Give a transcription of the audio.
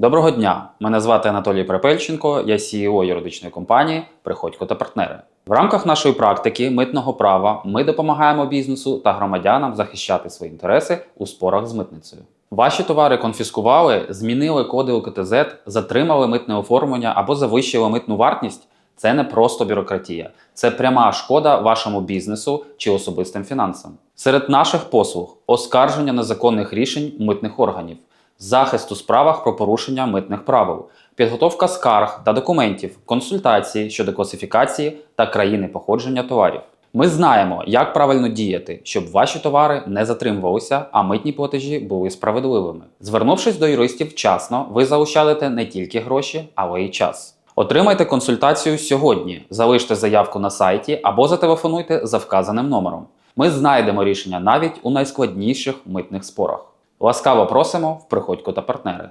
Доброго дня! Мене звати Анатолій Препельченко, я CEO юридичної компанії Приходько та партнери. В рамках нашої практики митного права ми допомагаємо бізнесу та громадянам захищати свої інтереси у спорах з митницею. Ваші товари конфіскували, змінили коди УКТЗ, затримали митне оформлення або завищили митну вартість. Це не просто бюрократія, це пряма шкода вашому бізнесу чи особистим фінансам. Серед наших послуг оскарження незаконних рішень митних органів, захист у справах про порушення митних правил, підготовка скарг та документів, консультації щодо класифікації та країни походження товарів. Ми знаємо, як правильно діяти, щоб ваші товари не затримувалися, а митні платежі були справедливими. Звернувшись до юристів вчасно, ви заощадите не тільки гроші, але й час. Отримайте консультацію сьогодні. Залиште заявку на сайті або зателефонуйте за вказаним номером. Ми знайдемо рішення навіть у найскладніших митних спорах. Ласкаво просимо в приходько та партнери.